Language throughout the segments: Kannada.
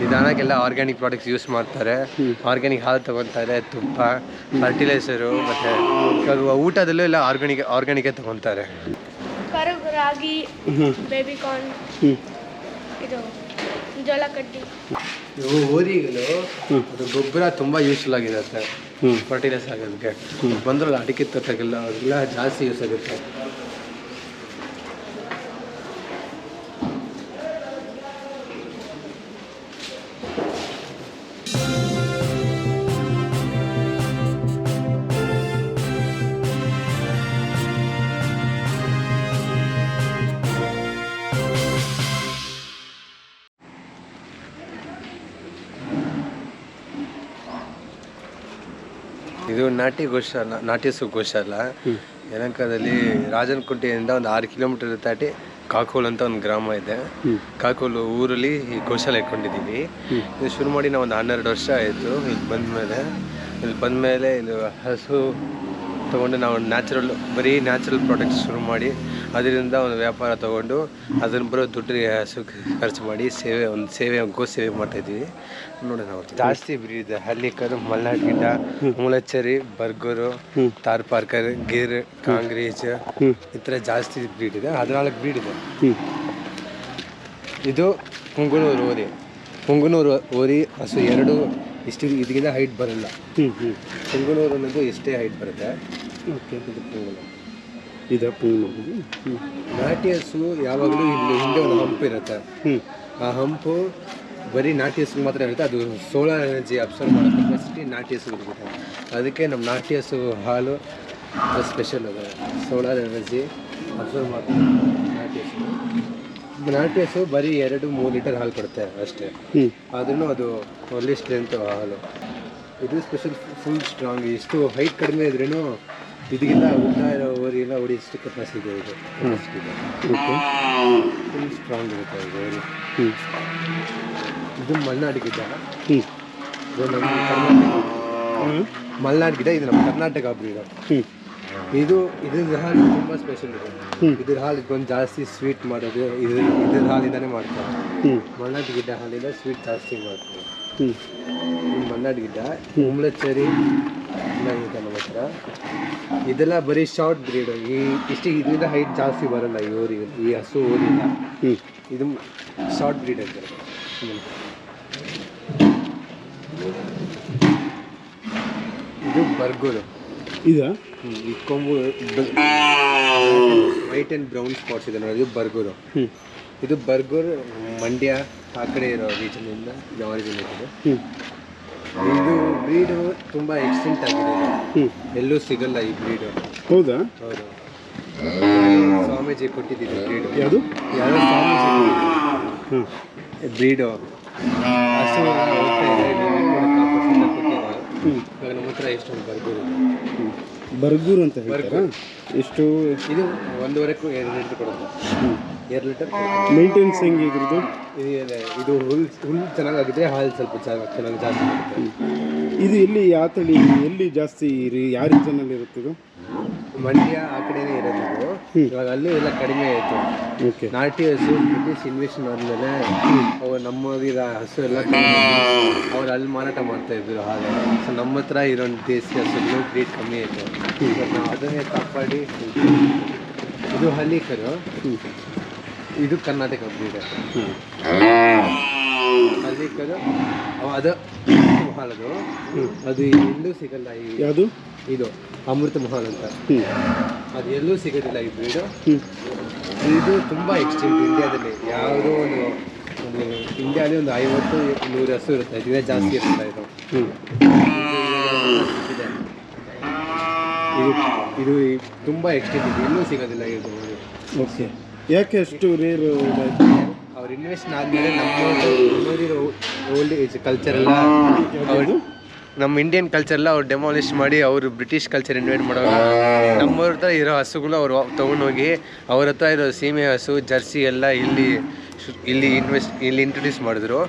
ನಿಧಾನಕ್ಕೆಲ್ಲ ಆರ್ಗ್ಯಾನಿಕ್ ಪ್ರಾಡಕ್ಟ್ಸ್ ಯೂಸ್ ಮಾಡ್ತಾರೆ. ಆರ್ಗ್ಯಾನಿಕ್ ಹಾಲು ತಗೊತಾರೆ ತುಪ್ಪ ಫರ್ಟಿಲೈಸರು ಮತ್ತು ಇವಾಗ ಊಟದಲ್ಲೂ ಎಲ್ಲ ಆರ್ಗ್ಯಾನಿಕ್ ಆರ್ಗ್ಯಾನಿಕೇ ತಗೊತಾರೆ ರಾಗಿ ಬೇಬಿಕಾರ್ನ್ ಇವು ಊರಿಗಳು ಅದು ಗೊಬ್ಬರ ತುಂಬ ಯೂಸ್ಫುಲ್ ಆಗಿರುತ್ತೆ. ಹ್ಞೂ ಫರ್ಟಿಲೈಸ್ ಆಗೋದಕ್ಕೆ ಬಂದ್ರಲ್ಲ ಅಡಿಕೆ ತೋಟಕ್ಕೆಲ್ಲ ಅದೆಲ್ಲ ಜಾಸ್ತಿ ಯೂಸ್ ಆಗುತ್ತೆ. ಇದು ನಾಟಿ ಗೋಶಾಲ ನಾಟಿ ಹಸು ಗೋಶಾಲ ಯಲಂಕದಲ್ಲಿ ರಾಜನಕುಂಟೆಯಿಂದ ಒಂದು ಆರು ಕಿಲೋಮೀಟರ್ ದಾಟಿ ಕಾಕೋಲ್ ಅಂತ ಒಂದು ಗ್ರಾಮ ಇದೆ. ಕಾಕೋಲು ಊರಲ್ಲಿ ಈ ಗೋಶಾಲೆ ಇಟ್ಕೊಂಡಿದ್ದೀವಿ. ಇದು ಶುರು ಮಾಡಿ ನಾವು ಒಂದು ಹನ್ನೆರಡು ವರ್ಷ ಆಯಿತು. ಇಲ್ಲಿ ಬಂದಮೇಲೆ ಇಲ್ಲಿ ಬಂದಮೇಲೆ ಇದು ಹಸು ತೊಗೊಂಡು ನಾವು ನ್ಯಾಚುರಲ್ ಬರೀ ನ್ಯಾಚುರಲ್ ಪ್ರಾಡಕ್ಟ್ಸ್ ಶುರು ಮಾಡಿ ಅದರಿಂದ ಒಂದು ವ್ಯಾಪಾರ ತಗೊಂಡು ಅದನ್ನು ಬರೋ ದುಡ್ಡಿಗೆ ಹಸು ಖರ್ಚು ಮಾಡಿ ಸೇವೆ ಒಂದು ಸೇವೆ ಗೋ ಸೇವೆ ಮಾಡ್ತಾಯಿದ್ದೀವಿ ನೋಡಿ ನಾವು ಜಾಸ್ತಿ ಬ್ರೀಡ್ ಇದೆ. ಹಳ್ಳಿಕರು ಮಲ್ನಾಡ್ ಗಿಡ ಮುಳಚೇರಿ ಬರ್ಗೂರು ತಾರ್ ಪಾರ್ಕರ್ ಗಿರ್ ಕಾಂಗ್ರೀಜ್ ಈ ಥರ ಜಾಸ್ತಿ ಬ್ರೀಡ್ ಇದೆ ಹದಿನಾಲ್ಕು ಬ್ರೀಡ್ ಇದೆ ಇದು ಕುಂಗುನೂರು ಓರಿ. ಕುಂಗುನೂರು ಓರಿ ಹಸು ಎರಡು ಇಷ್ಟು ಇದಕ್ಕಿಂತ ಹೈಟ್ ಬರಲ್ಲ. ಕುಂಗುನೂರು ಅನ್ನೋದು ಎಷ್ಟೇ ಹೈಟ್ ಬರುತ್ತೆ. ಓಕೆ. ಇದು ಪುಂಗನೂರು ಇದಾ ಹ್ಞೂ ನಾಟಿ ಹಸು ಯಾವಾಗಲೂ ಇಲ್ಲಿ ಹಿಂದೆ ಒಂದು ಹಂಪು ಇರುತ್ತೆ. ಹ್ಞೂ ಆ ಹಂಪು ಬರೀ ನಾಟಿ ಹಸು ಮಾತ್ರ ಇರುತ್ತೆ. ಅದು ಸೋಲಾರ್ ಎನರ್ಜಿ ಅಬ್ಸರ್ವ್ ಮಾಡೋ ಕೆಪಾಸಿಟಿ ನಾಟಿ ಹಸು ಇರುತ್ತೆ. ಅದಕ್ಕೆ ನಮ್ಮ ನಾಟಿ ಹಸು ಹಾಲು ಸ್ಪೆಷಲ್ ಅದ. ಸೋಲಾರ್ ಎನರ್ಜಿ ಅಬ್ಸರ್ವ್ ಮಾಡ್ತಾರೆ ನಾಟಿ ಹಸು ನಾಟಿ ಹಸು ಬರೀ ಎರಡು ಮೂರು ಲೀಟರ್ ಹಾಲು ಕೊಡುತ್ತೆ ಅಷ್ಟೇ. ಆದ್ರೂ ಅದು ಒಳ್ಳೆ ಸ್ಟ್ರೆಂತ್ ಹಾಲು. ಇದು ಸ್ಪೆಷಲ್ ಫುಲ್ ಸ್ಟ್ರಾಂಗ್ ಇಷ್ಟು ಹೈಟ್ ಕಡಿಮೆ ಇದ್ರೂ ಇದಕ್ಕಿಂತ ಉದ್ದ ಇರೋ ಓರಿಗೆಲ್ಲ ಹೊಡಿಯಷ್ಟು ಕೆಪಾಸಿಟಿ ಇದೆ ಓಕೆ ಫುಲ್ ಸ್ಟ್ರಾಂಗ್ ಇರುತ್ತೆ ಇದು ಓರಿ ಹ್ಞೂ ಇದು ಮಲ್ನಾಡು ಗಿಡ. ಇದು ನಮ್ಮ ಕರ್ನಾಟಕ. ಮಲೆನಾಡು ಗಿಡ ಇದು ನಮ್ಮ ಕರ್ನಾಟಕ ಬ್ರೀಡ್ ಹ್ಞೂ ಇದು ಇದ್ರ ಹಾಲು ತುಂಬ ಸ್ಪೆಷಲ್ ಇದೆ. ಇದ್ರ ಹಾಲು ಇದೊಂದು ಜಾಸ್ತಿ ಸ್ವೀಟ್ ಮಾಡೋದು ಇದ್ರ ಇದ್ರ ಹಾಲಿಂದಾನೇ ಮಾಡ್ತಾರೆ. ಮಲೆನಾಡು ಗಿಡ್ಡ ಹಾಲಿಂದ ಸ್ವೀಟ್ ಜಾಸ್ತಿ ಮಾಡ್ತಾರೆ. ಹ್ಞೂ ಇದು ಮಲೆನಾಡು ಗಿಡ್ಡ ಕುಂಬಳಚೇರಿ ಇದೆ ನಮ್ಮ ಹತ್ರ ಇದೆಲ್ಲ ಬರೀ ಶಾರ್ಟ್ ಬ್ರೀಡ್ ಈ ಇಷ್ಟು ಇದರಿಂದ ಹೈಟ್ ಜಾಸ್ತಿ ಬರಲ್ಲ ಈ ಈ ಹಸು ಹ್ಞೂ ಇದು ಶಾರ್ಟ್ ಬ್ರೀಡ್ ಅಂತಾರೆ. ಇದು ಬರ್ಗೂರು. ಇದು? ಈ ಕೊಂಬು ವೈಟ್ ಆ್ಯಂಡ್ ಬ್ರೌನ್ ಸ್ಪಾಟ್ಸ್ ಇದೆ ನೋಡಿ ಇದು ಬರ್ಗುರು. ಇದು ಬರ್ಗೂರ್ ಮಂಡ್ಯ ಆ ಕಡೆ ಇರೋ ರೀಜನಿಂದ ಇದು ಆರಿಜಿನ್ ಇದೆ. ಇದು ಬ್ರೀಡು ತುಂಬ ಎಕ್ಸ್ಟೆಂಟ್ ಆಗಿದೆ. ಹ್ಞೂ ಎಲ್ಲೂ ಸಿಗಲ್ಲ ಈ ಬ್ರೀಡ್. ಹೌದಾ? ಹೌದು. ಸ್ವಾಮೀಜಿ ಕೊಟ್ಟಿದ್ದೀವಿ ಬ್ರೀಡ್. ಯಾವುದು? ಯಾರೋ ಸ್ವಾಮೀಜಿ ಬ್ರೀಡು. ಹಸು ಇವಾಗ ನಮ್ಮ ಹತ್ರ ಎಷ್ಟೊಂದು ಬರ್ಗೂರು ಹ್ಞೂ ಬರ್ಗೂರ್ ಅಂತ ಹೇಳ್ತಾರಾ? ಎಷ್ಟು? ಇದು ಒಂದೂವರೆಗೂ ಎರಡು ಲೀಟ್ರ್ ಕೊಡುತ್ತೆ. ಹ್ಞೂ ಎರಡು ಲೀಟರ್ ಮೇಂಟೆನ್ಸ್ ಹೆಂಗೆ ಇದ್ರದ್ದು ಇದು ಹುಲ್ ಹುಲ್ ಚೆನ್ನಾಗಾಗಿದ್ರೆ ಹಾಲು ಸ್ವಲ್ಪ ಚೆನ್ನಾಗಿ ಜಾಸ್ತಿ ಇದು ಎಲ್ಲಿ ಯಾವ ತಳಿ ಎಲ್ಲಿ ಜಾಸ್ತಿ ರೀ ಯಾವ ರೀಜನಲ್ಲಿ ಇದು ಮಂಡ್ಯ ಆ ಕಡೆನೇ ಇರೋದು. ಇದು. ಇವಾಗ ಅಲ್ಲೂ ಎಲ್ಲ ಕಡಿಮೆ ಆಯಿತು. ಓಕೆ. ನಾಟಿ ಹಸು ಬ್ರಿಟಿಷ್ ಇನ್ವೆಷನ್ ಆದಮೇಲೆ ಅವ್ರು ನಮ್ಮದಿರ ಹಸು ಎಲ್ಲ ಅವ್ರು ಅಲ್ಲಿ ಮಾರಾಟ ಮಾಡ್ತಾ ಇದ್ರು ಹಾಗೆ. ಸೊ ನಮ್ಮ ಹತ್ರ ಇರೋ ದೇಸಿ ಹಸುಗಳು ರೇಟ್ ಕಮ್ಮಿ ಆಯಿತು. ನಾವು ಅದನ್ನೇ ಕಾಪಾಡಿ ಇದು ಹಳ್ಳಿಕರು ಇದು ಕರ್ನಾಟಕ ಬ್ರೀಡ್ ಅವ- ಅದು ಮಹಲ್ ಅದು. ಎಲ್ಲೂ ಸಿಗಲ್ಲ ಯಾವುದು? ಇದು ಅಮೃತ ಮಹಲ್ ಅಂತ. ಅದು ಎಲ್ಲೂ ಸಿಗೋದಿಲ್ಲ ಈ ಬ್ರೀಡು ಇದು ತುಂಬ ಎಕ್ಸ್ಟೆಂಟ್ ಇಂಡಿಯಾದಲ್ಲಿ ಯಾವುದೋ ಒಂದು ಒಂದು ಇಂಡಿಯಾದಲ್ಲಿ ಒಂದು ಐವತ್ತು ನೂರು ಹಸು ಇರುತ್ತೆ. ಇದೇ ಜಾಸ್ತಿ ಇರುತ್ತೆ ಇದು. ಇದೆ. ಇದು ಇದು ತುಂಬ ಎಕ್ಸ್ಟೆಂಟ್ ಇದೆ. ಎಲ್ಲೂ ಸಿಗೋದಿಲ್ಲ ಇದು. ಓಕೆ. ಯಾಕೆ ಅಷ್ಟು ರೇರ್ ಇನ್ವೆಸ್ಟ್ ಆದಮೇಲೆ ನಮ್ಮೂರಿರೋ ಓಲ್ಡ್ ಏಜ್ ಕಲ್ಚರ್ ಎಲ್ಲ ಅವ್ರು ನಮ್ಮ ಇಂಡಿಯನ್ ಕಲ್ಚರ್ ಎಲ್ಲ ಅವ್ರು ಡೆಮಾಲಿಷ್ ಮಾಡಿ ಅವರು ಬ್ರಿಟಿಷ್ ಕಲ್ಚರ್ ಇನ್ವೈಟ್ ಮಾಡೋರು. ನಮ್ಮವ್ರ ಹತ್ರ ಇರೋ ಹಸುಗಳು ಅವ್ರು ತೊಗೊಂಡೋಗಿ ಅವ್ರ ಹತ್ರ ಇರೋ ಸೀಮೆ ಹಸು ಜರ್ಸಿ ಎಲ್ಲ ಇಲ್ಲಿ ಇಲ್ಲಿ ಇನ್ವೆಸ್ಟ್ ಇಲ್ಲಿ ಇಂಟ್ರೊಡ್ಯೂಸ್ ಮಾಡಿದ್ರು.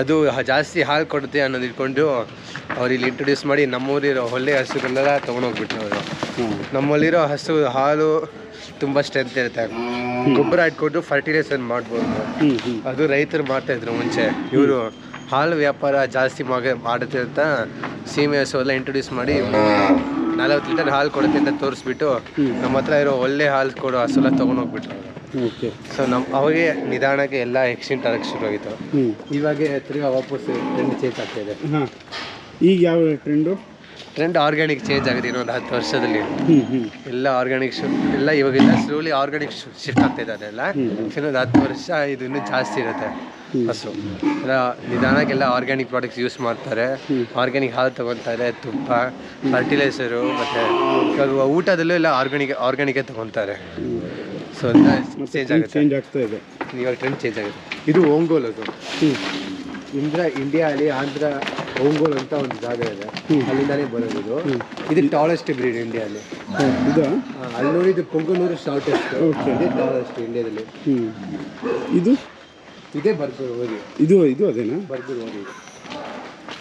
ಅದು ಜಾಸ್ತಿ ಹಾಲು ಕೊಡುತ್ತೆ ಅನ್ನೋದು ಇಟ್ಕೊಂಡು ಅವ್ರು ಇಲ್ಲಿ ಇಂಟ್ರೊಡ್ಯೂಸ್ ಮಾಡಿ ನಮ್ಮೂರಿರೋ ಒಳ್ಳೆ ಹಸುಗಳನ್ನೆಲ್ಲ ತೊಗೊಂಡೋಗ್ಬಿಟ್ರು ಅವರು. ನಮ್ಮಲ್ಲಿರೋ ಹಸು ಹಾಲು ತುಂಬ ಸ್ಟ್ರೆಂತ್ ಇರುತ್ತೆ. ಗೊಬ್ಬರ ಇಟ್ಕೊಂಡು ಫರ್ಟಿಲೈಸರ್ ಮಾಡ್ಬೋದು. ಅದು ರೈತರು ಮಾಡ್ತಾ ಇದ್ರು ಮುಂಚೆ. ಇವರು ಹಾಲು ವ್ಯಾಪಾರ ಜಾಸ್ತಿ ಮಾಗ ಮಾಡುತ್ತೆ ಅಂತ ಸೀಮೆ ಹಸು ಎಲ್ಲ ಇಂಟ್ರೊಡ್ಯೂಸ್ ಮಾಡಿ ನಲವತ್ತು ಲೀಟರ್ ಹಾಲು ಕೊಡುತ್ತೆ ಅಂತ ತೋರಿಸ್ಬಿಟ್ಟು ನಮ್ಮ ಹತ್ರ ಇರೋ ಒಳ್ಳೆ ಹಾಲು ಕೊಡೋ ಹಸುಲ ತೊಗೊಂಡೋಗ್ಬಿಟ್ರು ಓಕೆ. ಸೊ ನಮ್ಮ ಅವಾಗೆ ನಿಧಾನಕ್ಕೆ ಎಲ್ಲ ಎಕ್ಸ್ಟೆಂಟ್ ಆಗಕ್ಕೆ ಶುರು ಆಗಿತ್ತು ಹ್ಞೂ ಇವಾಗ ತಿರ್ಗಾ ವಾಪಸ್ ಟ್ರೆಂಡ್ ಚೇಂಜ್ ಆಗ್ತಾ ಇದೆ. ಹಾಂ. ಈಗ ಯಾವ ಟ್ರೆಂಡು ಟ್ರೆಂಡ್ ಆರ್ಗ್ಯಾನಿಕ್ ಚೇಂಜ್ ಆಗಿದೆ ಇನ್ನೊಂದು ಹತ್ತು ವರ್ಷದಲ್ಲಿ. ಹ್ಞೂ ಹ್ಞೂ ಎಲ್ಲ ಆರ್ಗ್ಯಾನಿಕ್ ಎಲ್ಲ ಇವಾಗೆಲ್ಲ ಸ್ಲೋಲಿ ಆರ್ಗ್ಯಾನಿಕ್ ಶಿಫ್ಟ್ ಆಗ್ತಾ ಇದೆ ಅದೆಲ್ಲ. ಇನ್ನೊಂದು ಹತ್ತು ವರ್ಷ ಇದು ಇನ್ನೂ ಜಾಸ್ತಿ ಇರುತ್ತೆ. ಹಸು ಎಲ್ಲ ನಿಧಾನಕ್ಕೆಲ್ಲ ಆರ್ಗ್ಯಾನಿಕ್ ಪ್ರಾಡಕ್ಟ್ಸ್ ಯೂಸ್ ಮಾಡ್ತಾರೆ. ಆರ್ಗ್ಯಾನಿಕ್ ಹಾಲು ತಗೊತಾರೆ ತುಪ್ಪ ಫರ್ಟಿಲೈಸರು ಮತ್ತು ಇವಾಗ ಊಟದಲ್ಲೂ ಎಲ್ಲ ಆರ್ಗ್ಯಾನಿಕ್ ಆರ್ಗ್ಯಾನಿಕೇ ತಗೊತಾರೆ ಸೊ ಚೇಂಜ್ ಆಗುತ್ತೆ. ಚೇಂಜ್ ಆಗ್ತಾ ಇದೆ. ಇವಾಗ ಟ್ರೆಂಡ್ ಚೇಂಜ್ ಆಗುತ್ತೆ. ಇದು ಓಂಗೋಲ್ ಅದು. ಇಂದ್ರ ಇಂಡಿಯಾಲಿ ಆಂಧ್ರ ಓಂಗೋಲ್ ಅಂತ ಒಂದು ಜಾಗ ಇದೆ. ಅಲ್ಲಿಂದಾನೇ ಬರೋದು ಇದು. ಇದು ಟಾಲೆಸ್ಟ್ ಬ್ರೀಡ್ ಇಂಡಿಯಾಲಿ ಇದು? ಅಲ್ಲಿ ನೋಡಿ ಇದು ಪೊಂಗನೂರು ಶಾರ್ಟೆಸ್ಟ್. ಇದೇ ಟಾಲೆಸ್ಟ್ ಇಂಡಿಯಾದಲ್ಲಿ ಇದು? ಇದೇ ಬರ್ಗೂರು ಓರಿ ಇದು ಇದು ಅದೇನಾ? ಬರ್ಗೂರು ಓರಿ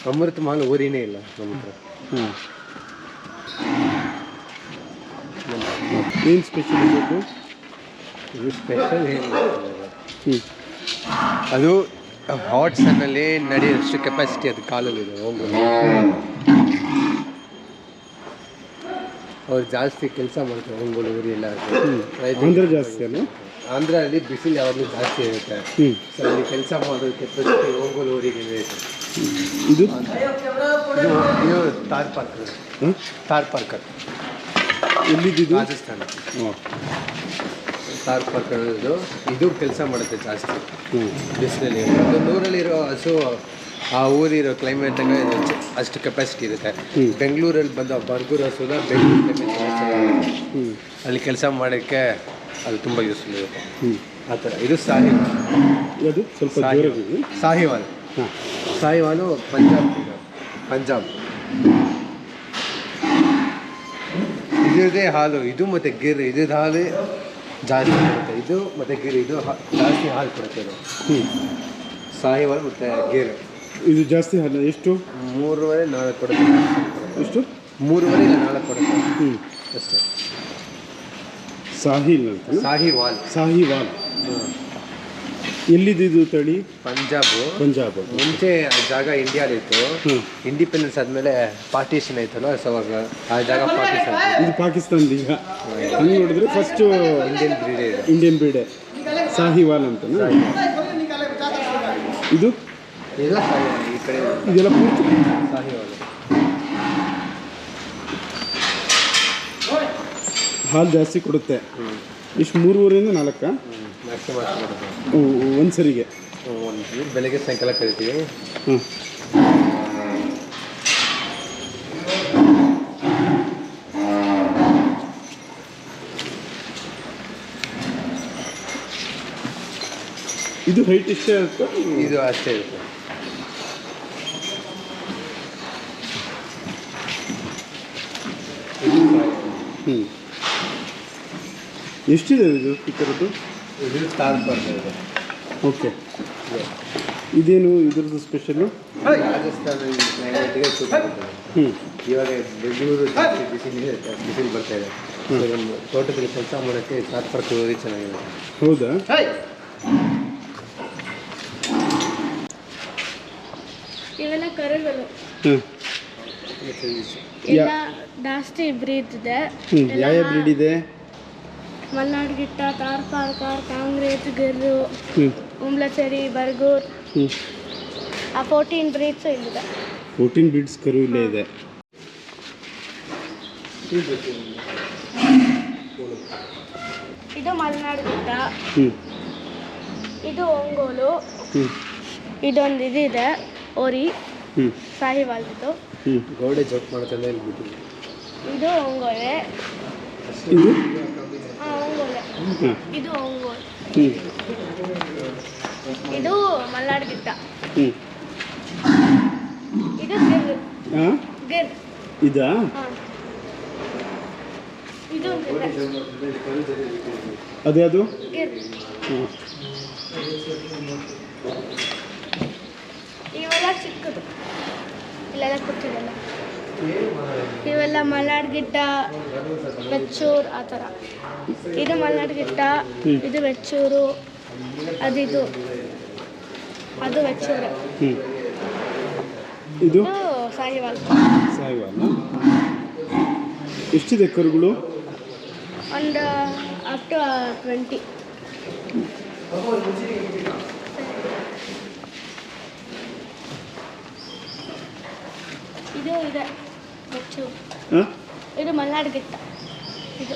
ಅಮೃತ ಮಹಲ್ ಓರಿನೇ ಇಲ್ಲ ನಮ್ಮ ಹತ್ರ. ಏನು ಸ್ಪೆಷಲ್ ಇದು ಇದು ಸ್ಪೆಷಲ್ ಹ್ಞೂ ಅದು ಹಾಟ್ ಸನ್ನಲ್ಲಿ ನಡೆಯೋಷ್ಟು ಕೆಪಾಸಿಟಿ ಅದು ಕಾಲಲ್ಲಿ ಓಂಗೋಲ್ ಅವ್ರು ಜಾಸ್ತಿ ಕೆಲಸ ಮಾಡ್ತಾರೆ ಊರಿ ಎಲ್ಲ ಆಂಧ್ರ ಜಾಸ್ತಿ ಅಲ್ಲ ಆಂಧ್ರ ಅಲ್ಲಿ ಬಿಸಿಲು ಯಾವಾಗಲೂ ಜಾಸ್ತಿ ಇರುತ್ತೆ. ಹ್ಞೂ ಸೊ ಅಲ್ಲಿ ಕೆಲಸ ಮಾಡೋದು ಕೆಪಾಸಿಟಿ ಓಂಗೋಲ್ ಊರಿಗೆ ಇದೆ. ಇದು? ತಾರ್ ಪಾರ್ಕರ್ ಹಾಂ ತಾರ್ ಪಾರ್ಕರ್ ಎಲ್ಲಿದ್ದು? ರಾಜಸ್ಥಾನ. ತಾರ್ ಪಾರ್ಕರ್ ಇದು ಕೆಲಸ ಮಾಡುತ್ತೆ ಜಾಸ್ತಿ. ಬಿಸಿಲಲ್ಲಿ. ಒಂದು ನೂರಲ್ಲಿರೋ ಹಸು ಆ ಊರಿರೋ ಕ್ಲೈಮೇಟ್ ಅಷ್ಟು ಕೆಪಾಸಿಟಿ ಇರುತ್ತೆ. ಬೆಂಗಳೂರಲ್ಲಿ ಬಂದ ಆ ಬರ್ಗೂರು ಹಸುನ ಬೆಂಗಳೂರು ಅಲ್ಲಿ ಕೆಲಸ ಮಾಡೋಕ್ಕೆ ಅದು ತುಂಬ ಯೂಸ್ಫುಲ್ ಇರುತ್ತೆ. ಆ ಥರ. ಇದು ಸಾಹಿವಾಲ್ ಸ್ವಲ್ಪ ಸಾಹಿವಾಲ್. ಸಾಹಿವಾಲು ಪಂಜಾಬ್ ಪಂಜಾಬ್. ಇದೇ ಹಾಲು. ಇದು ಮತ್ತು ಗಿರ್. ಇದ್ರದ್ದು ಹಾಲು ಜಾಸ್ತಿ ಕೊಡುತ್ತೆ ಇದು ಮತ್ತು ಗಿರ್ ಇದು ಹಾ- ಜಾಸ್ತಿ ಹಾಲು ಕೊಡುತ್ತೆ ಇದು ಹ್ಞೂ ಸಾಹಿವಾಲ್ ಮತ್ತು ಗಿರ್. ಇದು ಜಾಸ್ತಿ ಹಾಲು? ಎಷ್ಟು? ಮೂರುವರೆ ನಾಲ್ಕು ಕೊಡುತ್ತೆ. ಎಷ್ಟು? ಮೂರುವರೆ ಇಲ್ಲ ನಾಲ್ಕು ಕೊಡುತ್ತೆ. ಹ್ಞೂ ಅಷ್ಟೇ. ಸಾಹಿಲ್ ಅಂತ ಸಾಹಿವಾಲ್ ಸಾಹಿವಾಲ್ ಎಲ್ಲಿದ್ದು ಇದು ತಳಿ? ಪಂಜಾಬು. ಪಂಜಾಬ್. ಮುಂಚೆ ಆ ಜಾಗ ಇಂಡಿಯಾಲಿತ್ತು. ಇತ್ತು ಇಂಡಿಪೆಂಡೆನ್ಸ್ ಆದಮೇಲೆ ಪಾರ್ಟಿಷನ್ ಆಯ್ತಲ್ಲ ಸೊ ಅವಾಗ ಆ ಜಾಗ ಪಾರ್ಟಿಷನ್ ಇದು ಪಾಕಿಸ್ತಾನದ ಈಗ. ಹಂಗೆ ನೋಡಿದ್ರೆ ಫಸ್ಟು ಇಂಡಿಯನ್ ಬ್ರೀಡ್ ಇದೆ. ಇಂಡಿಯನ್ ಬ್ರೀಡೆ ಸಾಹಿವಾಲ್ ಅಂತ ಇದು? ಇಲ್ಲ ಸಾಹಿವಾಲ್. ಈ ಕಡೆ ಇದೆಲ್ಲ ಪೂರ್ತಿ? ಸಾಹಿವಾಲ್. ಹಾಲು ಜಾಸ್ತಿ ಕೊಡುತ್ತೆ. ಇಷ್ಟು ಮೂರುವರೆಯಿಂದ ನಾಲ್ಕ? ಒಂದು ಸರಿಗೆ. ಒಂದು ಬೆಳಗ್ಗೆ ಸಾಯಂಕಾಲ ಕರಿತೀವಿ. ಇದು ಹೈಟ್ ಇಷ್ಟೇ ಇರುತ್ತೆ? ಇದು ಅಷ್ಟೇ ಇರುತ್ತೆ. ಹ್ಞೂ ಎಷ್ಟಿದೆ ಇದು ಈ ಥರದ್ದು ಇದು ಬರ್ತಾ ಇದೆ. ಓಕೆ. ಇದೇನು ಇದ್ರದ್ದು ಸ್ಪೆಷಲು ರಾಜಸ್ಥಾನ ಕ್ಲೈಮೇಟ್ಗೆ ಹ್ಞೂ ಇವಾಗ ಬೆಂಗಳೂರು ಜಾಸ್ತಿ ಬಿಸಿಲು ಇದೆ ಬಿಸಿಲು ಬರ್ತಾ ಇದೆ. ನಮ್ಮ ತೋಟದಲ್ಲಿ ಕೆಲಸ ಮಾಡೋಕ್ಕೆ ತಾತ್ಪರ್ಕ ಹೋಗಿ ಚೆನ್ನಾಗಿದೆ ಹೌದಾ? ಇವೆಲ್ಲ ಕರುಗಳು. ಹ್ಞೂ ಎಲ್ಲ ಜಾಸ್ತಿ ಬ್ರೀಡ್ ಇದೆ. ಯಾವ ಬ್ರೀಡ್ ಇದೆ? ಮಲ್ನಾಡ್ ಗಿಟ್ಟ ತಾರ್ ಪಾರ್ಕರ್ ಕಾಂಗ್ರೆಸ್ கெர்ரு ಉಂಬ್ಲಚೇರಿ ಉಮ್ಲಚೇರಿ ಬರ್ಗೂರ್. ಆ ಫೋರ್ಟೀನ್ ಬ್ರೀಡ್ಸ್ ಇಲ್ಲಿದೆ. ಫೋರ್ಟೀನ್ ಬ್ರೀಡ್ಸ್ ಕರು ಇಲ್ಲೇ ಇದೆ. ಇದು ಮಲ್ನಾಡ್ ಗಿಟ್ಟ ಇದು ಒಂಗೋಲು. ಇದೊಂದು ಇದಿದೆ ಓರಿ. ಸಾಹಿವಾಲ್ ಸಾಹಿವಾಲ್ದು. ಗೋಡೆ ಗೌಡೆ ಜೋಕ್ ಮಾಡ್ತಾನೆ ಇದು ಒಂಗೋಲೆ. ಇದು ಹಾಂ ಇದು ಮಲ್ನಾಡ್ ಹ್ಞೂ ಇದು ಗಿರ್. ಹಾಂ ಗಿರ್. ಇದಾ? ಹಾಂ. ಇದು ಅದೇ ಅದು ಇವೆಲ್ಲ ಚಿಕ್ಕದು. ಇಲ್ಲೆಲ್ಲ ಕೂತಿದೆಲ್ಲ ಇವೆಲ್ಲ ಮಲ್ನಾಡ್ ಗಿಟ್ಟ ಬೆಚ್ಚೂರು ಆ ಥರ. ಇದು ಮಲ್ನಾಡ್ ಗಿಟ್ಟ ಇದು ವೆಚ್ಚೂರು ಅದಿದು ಅದು ವೆಚ್ಚೂರು ಹ್ಞೂ ಇದು? ಸಾಯಿವಾಲ್ ಸಾಯಿವಾಲ ಎಷ್ಟಿದೆ ಕರುಗಳು ಒಂದು ಅಪ್ ಟು ಟ್ವೆಂಟಿ ಇದು ಇದೆ. ಇದು ಮಲ್ನಾಡ್ ಗಿಟ್ಟ ಇದು.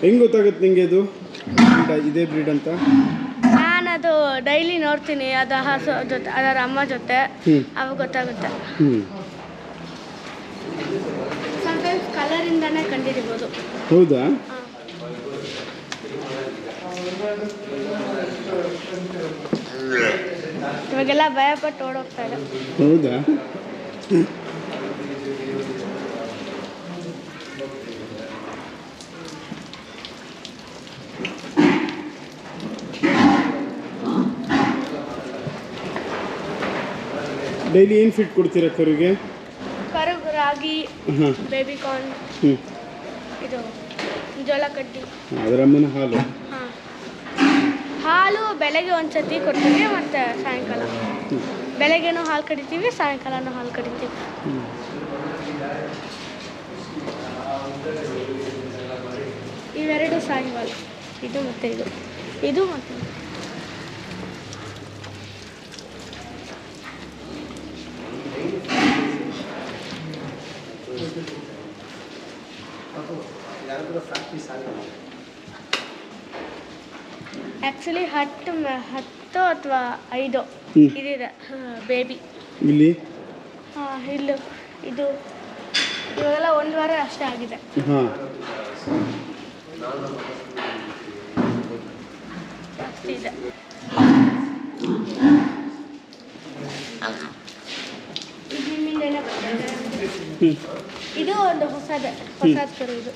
ಹೆಂಗೆ ಗೊತ್ತಾಗುತ್ತೆ ನಿಂಗೆ ಇದು? Breed- ಇದೇ ಬ್ರೀಡ್ ಅಂತ? ನಾನದು ಡೈಲಿ ನೋಡ್ತೀನಿ ಅದು ಹಸು ಜೊತೆ ಅದರ ಅಮ್ಮ ಜೊತೆ. ಹ್ಞೂ ಅವಾಗ ಗೊತ್ತಾಗುತ್ತೆ. ಹ್ಞೂ ಸಮಟೈಮ್ಸ್ ಕಲರಿಂದನೇ ಕಂಡಿಡಿಬೋದು ಹೌದಾ? ಇವಾಗೆಲ್ಲ ಭಯಪಟ್ಟು ಓಡೋಗ್ತಾ ಇದೆ. ಹೌದಾ? ಡೈಲಿ ಏನು ಫೀಡ್ ಕೊಡ್ತೀರಾ ಕರುಗೆ? ಕರುಗು ರಾಗಿ ಹಾಂ ಬೇಬಿ ಕಾರ್ನ್ ಹ್ಞೂ ಇದು ಜೋಳ ಕಡ್ಡಿ ಅದರ ಅಮ್ಮನ ಹಾಲು? ಹಾಂ. ಹಾಲು ಬೆಳಗ್ಗೆ ಒಂದ್ಸತಿ ಕೊಡ್ತೀವಿ ಮತ್ತು ಸಾಯಂಕಾಲ. ಬೆಳಗ್ಗೆನೂ ಹಾಲು ಕಡಿತೀವಿ ಸಾಯಂಕಾಲನೂ ಹಾಲು ಕಡಿತೀವಿ. ಇವೆರಡು ಸಾಯಂಕಾಲ ಇದು ಮತ್ತು ಇದು. ಇದು ಮತ್ತೆ ಇದು. ಆ್ಯಕ್ಚುಲಿ ಹತ್ತು ಹತ್ತು ಅಥವಾ ಐದು. ಇದಿದೆ. ಬೇಬಿ ಇಲ್ಲಿ? ಇಲ್ಲು. ಇದು ಇವಾಗೆಲ್ಲ ಒಂದು ವಾರ ಅಷ್ಟೇ ಆಗಿದೆ. ಹಾಂ ಜಾಸ್ತಿ ಇದೆ ಇದು ನಿಮ್ಮಿಂದನೇ ಬಂದಿದೆ. ಹ್ಞೂ ಇದು ಒಂದು ಹೊಸದ ಹೊಸದ ಕರುದು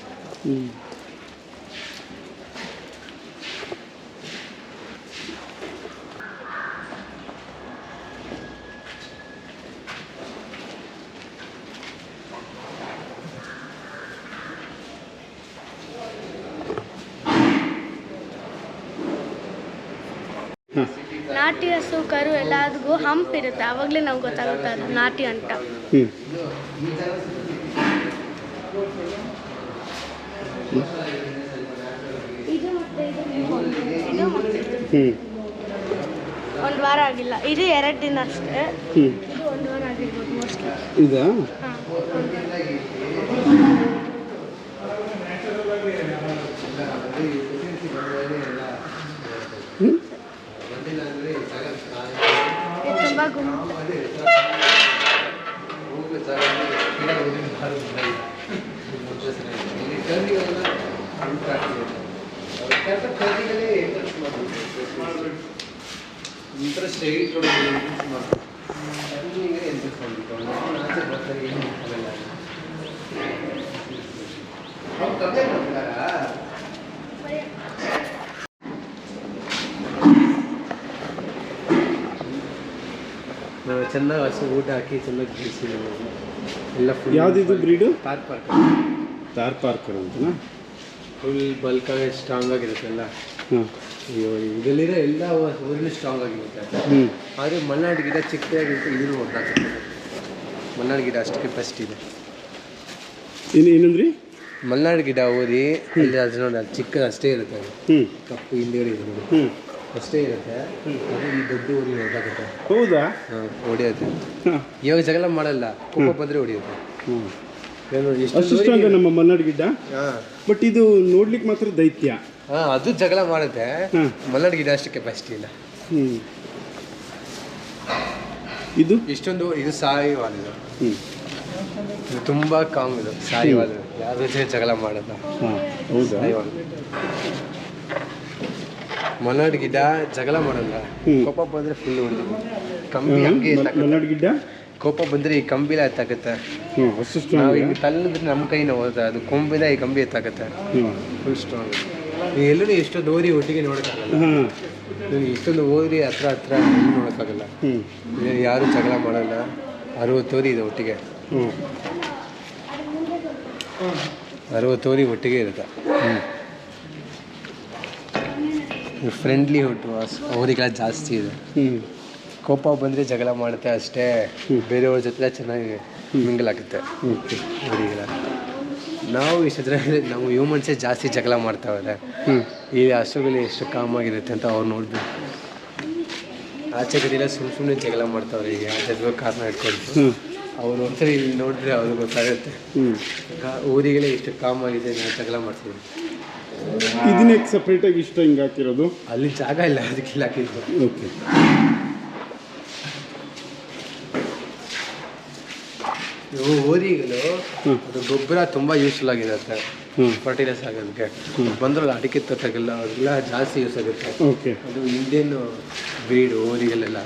ನಾಟಿ ಹಸು ಕರು ಎಲ್ಲದಕ್ಕೂ ಹಂಪ್ ಇರುತ್ತೆ. ಆವಾಗಲೇ ನಮ್ಗೆ ಗೊತ್ತಾಗುತ್ತೆ ಅದು ನಾಟಿ ಅಂತ. ಹ್ಞೂ ಒಂದು ವಾರ ಆಗಿಲ್ಲ. ಇದು ಎರಡು ದಿನ ಅಷ್ಟೇ. ಹ್ಞೂ ಇದು ಒಂದು ವಾರ ಆಗಿರ್ಬೋದು ಮೋಸ್ಟ್ಲಿ ಇದಾ? ಹ್ಞೂ ತುಂಬ ಗುಂಪು. ಇಂಟ್ರೆಸ್ಟ್ ನಾವು ಚೆನ್ನಾಗಿ ಹಸು ಊಟ ಹಾಕಿ ಚೆನ್ನಾಗಿ ಬೆಳೆಸಿದ್ದೀವಿ ಎಲ್ಲ ಫುಲ್ ಯಾವ್ದಿದು ಬ್ರೀಡು ತಾರ್ ಪಾರ್ಕ್ ತಾರ್ ಪಾರ್ಕರ್ ಅಂತನಾ ಫುಲ್ ಬಲ್ಕ್ ಆಗಿ ಸ್ಟ್ರಾಂಗ್ ಆಗಿರುತ್ತೆ ಎಲ್ಲ ಹಾಂ ಅಯ್ಯೋ ಇದರಲ್ಲಿರೋ ಎಲ್ಲ ಊರಿನ ಸ್ಟ್ರಾಂಗ್ ಆಗಿರುತ್ತೆ. ಹ್ಞೂ ಆದರೆ ಮಲೆನಾಡು ಗಿಡ ಚಿಕ್ಕದಾಗಿರುತ್ತೆ ಇದನ್ನು ಹೊಡೆದಾಗುತ್ತೆ ಮಲ್ನಾಡು ಗಿಡ ಅಷ್ಟು ಕೆಪಾಸಿಟಿ ಇದೆ. ಇನ್ನು ಏನಂದ್ರಿ ಮಲೆನಾಡು ಗಿಡ ಓದಿ ಅಲ್ಲಿ ಅದು ನೋಡಿ ಅದು ಚಿಕ್ಕದು ಅಷ್ಟೇ ಇರುತ್ತೆ ಅದು. ಹ್ಞೂ ಕಪ್ಪು ಹಿಂದೆ ಇದೆ ನೋಡಿ. ಹ್ಞೂ ಅಷ್ಟೇ ಇರುತ್ತೆ. ಅದು ಈ ದೊಡ್ಡ ಓದಿ ಹೊರಟಾಗುತ್ತೆ ಹೌದಾ? ಹಾಂ ಹೊಡೆಯುತ್ತೆ ಇವಾಗ ಜಗಳ ಮಾಡಲ್ಲ ಕೋಪ ಬಂದರೆ ಹೊಡೆಯುತ್ತೆ. ಹ್ಞೂ ಅಷ್ಟು ನಮ್ಮ ಮಲ್ನಾಡ್ ಗಿಡ್ಡ. ಹಾಂ. ಬಟ್ ಇದು ನೋಡ್ಲಿಕ್ಕೆ ಮಾತ್ರ ದೈತ್ಯ. ಹಾಂ ಅದು ಜಗಳ ಮಾಡುತ್ತೆ. ಗಿಡ ಅಷ್ಟು ಕೆಪಾಸಿಟಿ ಇಲ್ಲ. ಇದು? ಇಷ್ಟೊಂದು ಇದು ಸಾಯಿವಾದ ಇದು. ತುಂಬ ಕಾಮ್ ಇದು ಸಾಯಿವಾಲ್ ಯಾರ ಜೊತೆ ಜಗಳ ಮಾಡಲ್ಲ ಸಾಯಿವಾಲ್ ಮಲೆನಾಡು ಗಿಡ ಜಗಳ ಮಾಡಲ್ಲ. ಕೋಪ ಬಂದರೆ ಫುಲ್ ಕಮ್ಮಿ ಹಂಗೆ ಮಲ್- ಮಲ್ನಾಡ್ ಗಿಡ್ಡ? ಕೋಪ ಬಂದರೆ ಈ ಕಂಬಿಲ ಎತ್ತಾಕತ್ತೆ. ಹ್ಞೂ ಅಷ್ಟು ನಾವು ಈಗ ತಳ್ಳಿದ್ರೆ ನಮ್ಮ ಕೈನ ಹೋಗುತ್ತೆ ಅದು ಕೊಂಬಿದ ಈ ಕಂಬಿ ಎತ್ತಾಕತ್ತೆ. ಹ್ಞೂ ಫುಲ್ ಸ್ಟ್ರಾಂಗ್ ಎಲ್ಲರೂ ಎಲ್ಲೂ ಎಷ್ಟೊಂದು ಓದಿ ಒಟ್ಟಿಗೆ ನೋಡೋಕ್ಕಾಗಲ್ಲ. ಇಷ್ಟೊಂದು ಓದಿ ಹತ್ರ ಹತ್ರ ನೋಡೋಕ್ಕಾಗಲ್ಲ. ಯಾರು ಜಗಳ ಮಾಡಲ್ಲ. ಅರವತ್ತು ಓದಿ ಇದೆ ಒಟ್ಟಿಗೆ. ಅರವತ್ತು ಓದಿ ಒಟ್ಟಿಗೆ ಇರುತ್ತೆ. ಫ್ರೆಂಡ್ಲಿ ಹುಟ್ಟು ಅವರಿಗೆಲ್ಲ ಜಾಸ್ತಿ ಇದೆ. ಹ್ಞೂ ಕೋಪ ಬಂದರೆ ಜಗಳ ಮಾಡುತ್ತೆ ಅಷ್ಟೇ. ಬೇರೆಯವ್ರ ಜೊತೆ ಚೆನ್ನಾಗಿ ಮಿಂಗಲ್ ಆಗುತ್ತೆ. ನಾವು ಈ ನಾವು ಹ್ಯೂಮನ್ಸೇ ಜಾಸ್ತಿ ಜಗಳ ಮಾಡ್ತಾವೆ ಈ ಹಸುಗಳು ಎಷ್ಟು ಕಾಮಾಗಿರುತ್ತೆ ಅಂತ ಅವ್ರು ನೋಡಿದ್ರು ಆಚೆ ಕಡೆಯೆಲ್ಲ ಸುಮ್ಮನೆ ಸುಮ್ಮನೆ ಜಗಳ ಮಾಡ್ತಾವ್ರೆ ಈಗ ಜಗಳ ಕಾರಣ ಇಟ್ಕೊಂಡು ಅವ್ರು ಒಂದ್ಸರಿ ಇಲ್ಲಿ ನೋಡಿದ್ರೆ ಅವ್ರಿಗೆ ಗೊತ್ತಾಗುತ್ತೆ. ಊರಿಗೆಲ್ಲ ಎಷ್ಟು ಕಾಮ್ ಆಗಿದೆ ನಾವು ಜಗಳ ಮಾಡ್ತೀವಿ. ಇದನ್ನೇ ಸಪ್ರೇಟಾಗಿ ಇಷ್ಟ ಹಿಂಗೆ ಹಾಕಿರೋದು? ಅಲ್ಲಿ ಜಾಗ ಇಲ್ಲ ಅದಕ್ಕೆ ಇಲ್ಲಿ ಹಾಕಿದ್ದು. ಓಕೆ ಇವು ಊರಿಗಳು ಅದು ಗೊಬ್ಬರ ತುಂಬ ಯೂಸ್ಫುಲ್ ಆಗಿರುತ್ತೆ ಹ್ಞೂ ಫರ್ಟಿಲೈಸ್ ಆಗೋದಕ್ಕೆ. ಬಂದ್ರಲ್ಲ ಅಡಿಕೆ ತೋಟಕ್ಕೆಲ್ಲ ಅವೆಲ್ಲ ಜಾಸ್ತಿ ಯೂಸ್ ಆಗುತ್ತೆ. ಅದು ಇಂಡಿಯನ್ ಬ್ರೀಡ್ ಊರಿಗಳೆಲ್ಲ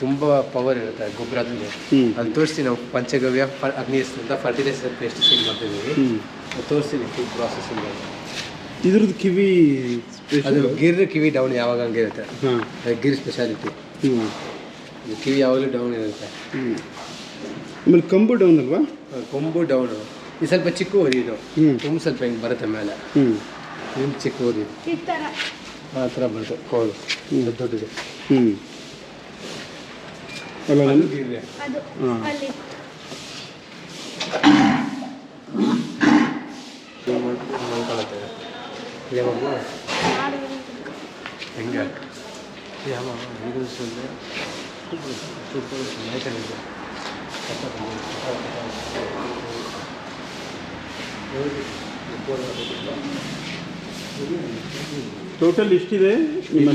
ತುಂಬಾ ಪವರ್ ಇರುತ್ತೆ ಗೊಬ್ಬರದಲ್ಲಿ. ಅದು ತೋರಿಸ್ತೀವಿ ನಾವು ಪಂಚಗವ್ಯ ಅಗ್ನಿಸ್ ಅಂತ ಫರ್ಟಿಲೈಸರ್ ಪೆಸ್ಟಿಸೈಡ್ ಮಾಡ್ತಿದ್ದೀವಿ. ಹ್ಞೂ ಫುಡ್ ಪ್ರಾಸೆಸಿಂಗ್ ಇದ್ರದ್ದು ಕಿವಿ ಅದು ಗಿರ್ ಕಿವಿ ಡೌನ್ ಯಾವಾಗ ಹಂಗೆ ಇರುತ್ತೆ. ಗಿರ್ ಸ್ಪೆಷಾಲಿಟಿ ಕಿವಿ ಯಾವಾಗಲೂ ಡೌನ್ ಇರುತ್ತೆ. ಆಮೇಲೆ ಕಂಬು ಡೌನ್ ಅಲ್ವಾ? ಕೊಂಬು ಡೌನ್ ಇದು ಸ್ವಲ್ಪ ಚಿಕ್ಕ ಊರಿ ಇದು ಹ್ಞೂ ತುಂಬ ಸ್ವಲ್ಪ ಹಿಂಗೆ ಬರುತ್ತೆ ಮೇಲೆ. ಹ್ಞೂ ಇದು ಚಿಕ್ಕ ಊರಿ ಈ ಥರ ಆ ಥರ ಬರುತ್ತೆ ಕೋಲು ದೊಡ್ಡ ದೊಡ್ಡದು. ಹ್ಞೂ ಅಲ್ಲ ಅದು ನನ್ ಗಿರ್ರೆ ಅದು ಹಾಂ. ಅಲ್ಲಿ. ಇದು ಮಾಡ್- ಮಾಡ್ಕೊಳತ್ತೆ ಹೆಂಗೆ? ಯಾವ ಇದು ಸುಳ್ಳು ಸೂಪರ್ ಚೆನ್ನಾಗಿದೆ. ಟೋಟಲ್ ಎಷ್ಟಿದೆ ಇಲ್ಲಿ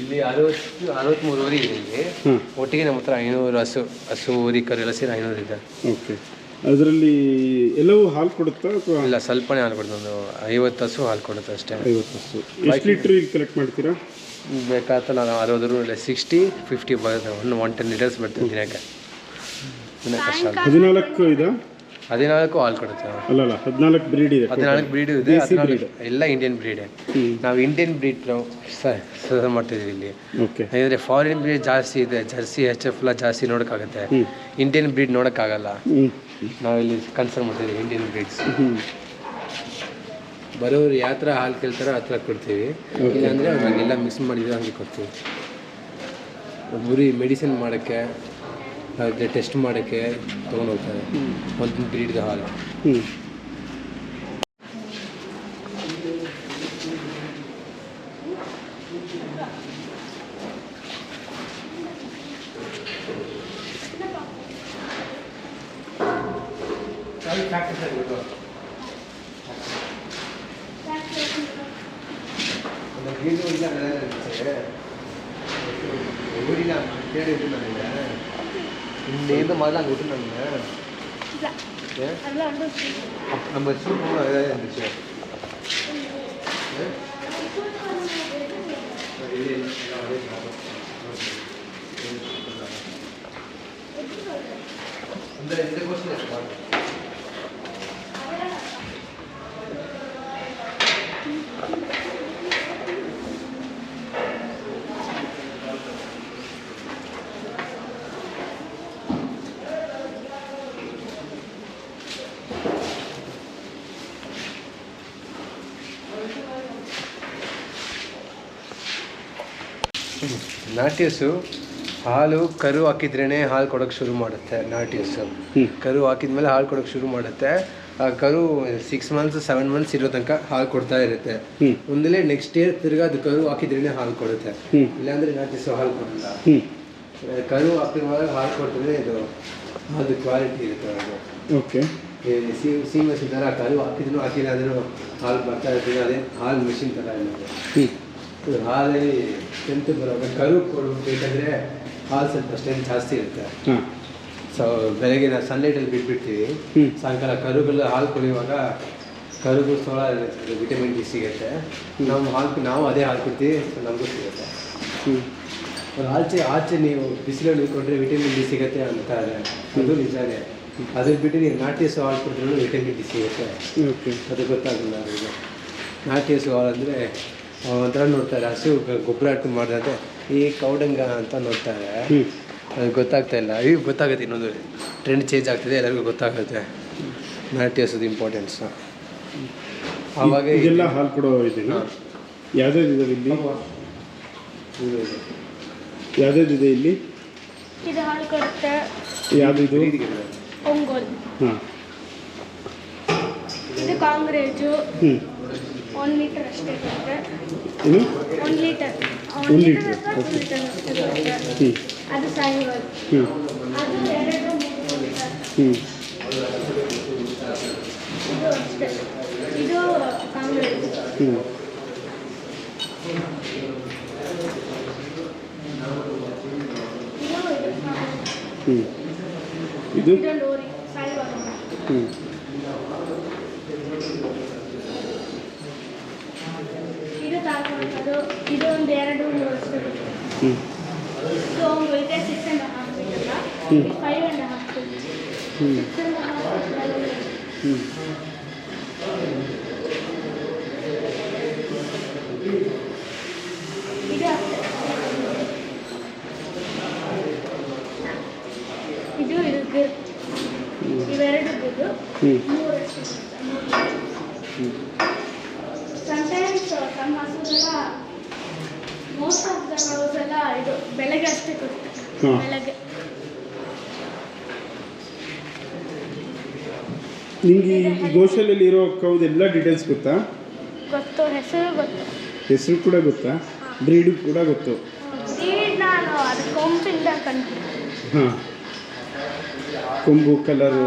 ಇಲ್ಲಿ ಅರವತ್ತು ಅರವತ್ತ್ಮೂರು ಊರಿ ಇದೆ ಇಲ್ಲಿ. ಒಟ್ಟಿಗೆ ನಮ್ಮ ಹತ್ರ ಐನೂರು ಹಸು ಹಸು ಊರಿ ಕರು ಎಲ್ಲ ಸೇರಿ ಐನೂರು ಇದೆ. ಓಕೆ. ಅದರಲ್ಲಿ ಎಲ್ಲವೂ ಹಾಲು ಕೊಡುತ್ತಾ ಅಥವಾ? ಇಲ್ಲ ಸ್ವಲ್ಪನೇ ಹಾಲು ಕೊಡುತ್ತೆ. ಒಂದು ಐವತ್ತು ಹಸು ಹಾಲು ಕೊಡುತ್ತೆ ಅಷ್ಟೇ. ಐವತ್ತು ಹಸು. ಎಷ್ಟು ಲೀಟ್ರ್ ಇಲ್ಲಿ ಕಲೆಕ್ಟ್ ಮಾಡ್ತೀರಾ? ಬೇಕಾದ ನಾನು ಅರವತ್ತು ಸಿಕ್ಸ್ಟಿ ಫಿಫ್ಟಿ ಬರುತ್ತೆ. ಒಂದು ಒನ್ ಟೆನ್ ಲೀಟರ್ಸ್ ಬರ್ತದೆ ದಿನಕ್ಕೆ. ಹದಿನಾಲ್ಕು ಇದೆ? ಹದಿನಾಲ್ಕು ಹಾಲು ಕೊಡುತ್ತೆ. ಅಲ್ಲ ಹದಿನಾಲ್ಕು ಬ್ರೀಡ್ ಇದೆ ಹದಿನಾಲ್ಕು ಬ್ರೀಡ್ ಇದೆ ಎಲ್ಲ ಇಂಡಿಯನ್ ಬ್ರೀಡ್. ನಾವು ಇಂಡಿಯನ್ ಬ್ರೀಡ್ ನಾವು ಮಾಡ್ತಿದ್ದೀವಿ ಇಲ್ಲಿ. ಓಕೆ. ಯಾಕಂದರೆ ಫಾರಿನ್ ಬ್ರೀಡ್ ಜಾಸ್ತಿ ಇದೆ ಜರ್ಸಿ ಎಚ್ ಎಫ್ ಎಲ್ಲ ಜಾಸ್ತಿ ನೋಡೋಕ್ಕಾಗತ್ತೆ. Indian bread ನೋಡೋಕ್ಕಾಗಲ್ಲ. ನಾವಿಲ್ಲಿ ಕನ್ಸರ್ನ್ ಮಾಡ್ತಿದ್ದೀವಿ ಇಂಡಿಯನ್ ಬ್ರೀಡ್ಸ್. ಬರೋರು ಯಾವ ಥರ ಹಾಲು ಕೇಳ್ತಾರೋ ಆ ಥರ ಕೊಡ್ತೀವಿ ಇಲ್ಲಾಂದರೆ ಹಂಗೆಲ್ಲ ಮಿಕ್ಸ್ ಮಾಡಿದ್ರೆ ಹಂಗೆ ಕೊಡ್ತೀವಿ. ಗುರಿ ಮೆಡಿಸಿನ್ ಮಾಡೋಕ್ಕೆ ಟೆಸ್ಟ್ ಮಾಡೋಕ್ಕೆ ತೊಗೊಂಡು ಹೋಗ್ತಾರೆ. ಒಂದು ಬ್ರೀಡ್ದು ಹಾಲು. ಹ್ಞೂ ಇನ್ನೇನು ಮಾಡಲ್ಲ ಹಂಗೆ இந்த இது மாதிரி அங்கே விட்டுருந்தாங்க நம்ம சூப்பர் இதாக இருந்துச்சு. Thank you. ನಾಟಿ ಹಸು ಹಾಲು ಕರು ಹಾಕಿದ್ರೇ ಹಾಲು ಕೊಡೋಕೆ ಶುರು ಮಾಡುತ್ತೆ ನಾಟಿ ಹಸು ಕರು ಹಾಕಿದ್ಮೇಲೆ ಹಾಲು ಕೊಡೋಕೆ ಶುರು ಮಾಡುತ್ತೆ. ಆ ಕರು ಸಿಕ್ಸ್ ಮಂತ್ಸ್ ಸೆವೆನ್ ಮಂತ್ಸ್ ಇರೋ ತನಕ ಹಾಲು ಕೊಡ್ತಾ ಇರುತ್ತೆ. ಒಂದಲೇ ನೆಕ್ಸ್ಟ್ ಇಯರ್ ತಿರ್ಗಾ ಅದು ಕರು ಹಾಕಿದ್ರೇ ಹಾಲು ಕೊಡುತ್ತೆ. ಇಲ್ಲಾಂದ್ರೆ ನಾಟಿ ಹಸು ಹಾಲು ಕೊಡಲ್ಲ. ಕರು ಹಾಕಿರುವಾಗ ಹಾಲು ಕೊಡ್ತದೆ ಇದು ಅದು ಕ್ವಾಲಿಟಿ ಇರುತ್ತೆ ಅದು. ಓಕೆ. ಸೀಮೆ ಥರ ಕರು ಹಾಕಿದ್ರು ಹಾಕಿಲ್ಲ ಅಂದ್ರೂ ಹಾಲು ಬರ್ತಾ ಇರ್ತದೆ ಅದೇ ಹಾಲು ಮಿಷಿನ್ ಥರ ಇರುತ್ತೆ. ಹಾಲಲ್ಲಿ ಸ್ಟ್ರೆಂತ್ ಬರುವಾಗ ಕರು ಕೊಡಬೇಕಂದ್ರೆ ಹಾಲು ಸ್ವಲ್ಪ ಸ್ಟ್ರೆಂತ್ ಜಾಸ್ತಿ ಇರುತ್ತೆ. ಸೊ ಬೆಳಗ್ಗೆ ನಾವು ಸನ್ಲೈಟಲ್ಲಿ ಬಿಟ್ಬಿಡ್ತೀವಿ. ಸಾಯಂಕಾಲ ಕರುಗಳು ಹಾಲು ಕುಡಿಯುವಾಗ ಕರುಗೂ ಸೋಳ ವಿಟಮಿನ್ ಡಿ ಸಿಗುತ್ತೆ. ನಾವು ಹಾಲು ನಾವು ಅದೇ ಹಾಲು ಕೊಡ್ತೀವಿ ನಮಗೂ ಸಿಗುತ್ತೆ. ಆಚೆ ಆಚೆ ನೀವು ಬಿಸಿಲಲ್ಲಿ ಇಟ್ಕೊಂಡ್ರೆ ವಿಟಮಿನ್ ಡಿ ಸಿಗುತ್ತೆ ಅಂತಾರೆ ಅದು ನಿಜಾನೇ. ಅದ್ರ ಬಿಟ್ಟು ನೀವು ನಾಟಿ ಹಸು ಹಾಲು ಕುಡಿದ್ರೂ ವಿಟಮಿನ್ ಡಿ ಸಿಗುತ್ತೆ. ಅದು ಗೊತ್ತಾಗಲ್ಲ ಅವರಿಗೆ. ನಾಟಿ ಹಸು ಹಾಲು ಅಂದರೆ ಒಂಥರ ನೋಡ್ತಾರೆ. ಹಸು ಗ- ಗೊಬ್ಬರ ಹಾಕೊಂಡು ಮಾಡಿದ್ರೆ ಈ ಕೌಡಂಗ ಅಂತ ನೋಡ್ತಾರೆ. ಹ್ಞೂ ಅದು ಗೊತ್ತಾಗ್ತಾ ಇಲ್ಲ. ಈಗ ಗೊತ್ತಾಗುತ್ತೆ ಇನ್ನೊಂದು ಟ್ರೆಂಡ್ ಚೇಂಜ್ ಆಗ್ತಿದೆ ಎಲ್ಲರಿಗೂ ಗೊತ್ತಾಗುತ್ತೆ. ನಾಟಿ ಹಸುದು ಇಂಪಾರ್ಟೆನ್ಸ್ ಆವಾಗ ಇದೆಲ್ಲ ಹಾಲು ಕೊಡೋ ಇದೆಯಾ ಯಾವ್ದು ಇದಾವೆ ಇಲ್ಲಿ? ಇದು ಇದೆ. ಇಲ್ಲಿ? ಇದು ಹಾಲು ಕೊಡುತ್ತೆ. ಯಾವುದು ಇದು? ಹಾಂ. ಇದು ಕಾಂಗ್ರೇಜು. ಹ್ಞೂ ಒನ್ ಲೀಟರ್ ಅಷ್ಟೇ ಕೊಡುತ್ತೆ ಏನು? ಒನ್ ಲೀಟರ್ ಒಂದ್ ಒನ್ ಲೀಟ್ರ್, ಅಷ್ಟೇ ಹ್ಞೂ ಅದು ಹ್ಞೂ ಅದು ಎರಡು ಹ್ಞೂ ಇದು ಅಷ್ಟೇ. ಇದು ಕಾಂಗ್ರೇಜ್ ಹ್ಞೂ ಇದು ಇದು ಕಾಂಗ್ರೇಜ್. ಹ್ಞೂ ಇದು ಇದು ಲೋರಿ ಸಾಯಿವಾಲ್ ಹ್ಞೂ ಇದು ತಾಳ್ಕೊಳ್ಳೋದು ಇದು ಒಂದು ಎರಡು ಮೂರು ಅಷ್ಟೇ ಕೊಡುತ್ತೆ ಹ್ಞೂ ಇದು ಒಂದು ಇದೆ six and half litre hmm. Five and half ಹ್ಞೂ ಸಿಕ್ಸ್ ಆ್ಯಂಡ್ ಹಾಫ್ ಹ್ಞೂ ಇದು ಅಷ್ಟೇ ಇದು ಇದು ಗಿರ್ ಇವೆರಡು ಗುದ್ದು ಹ್ಞೂ ಮೂರಷ್ಟು ಸಮಟೈಮ್ಸ್ ನಮ್ಮ ಹಸುಗೆಲ್ಲ ಮೋಸ್ಟ್ ಆಫ್ ದ ಕೌಸ್ ಎಲ್ಲ ಇದು ಬೆಳಗ್ಗೆ ಅಷ್ಟೇ ಕೊಡ್ತಾರೆ ಹಾ. ಬೆಳಗ್ಗೆ. ನಿಂಗೆ ಈ ಗೋಶಾಲೆಯಲ್ಲಿ ಇರೋ ಕೌದೆಲ್ಲ ಡೀಟೇಲ್ಸ್ ಗೊತ್ತಾ? ಗೊತ್ತು ಹೆಸರು ಗೊತ್ತು. ಹೆಸರು ಕೂಡ ಗೊತ್ತಾ? ಬ್ರೀಡು ಕೂಡ ಗೊತ್ತು. ಬ್ರೀಡ್ ನಾನು ಅದು ಕೊಂಪಿಂದ ಕಂಡು ಹಾಂ. ಕೊಂಬು ಕಲರು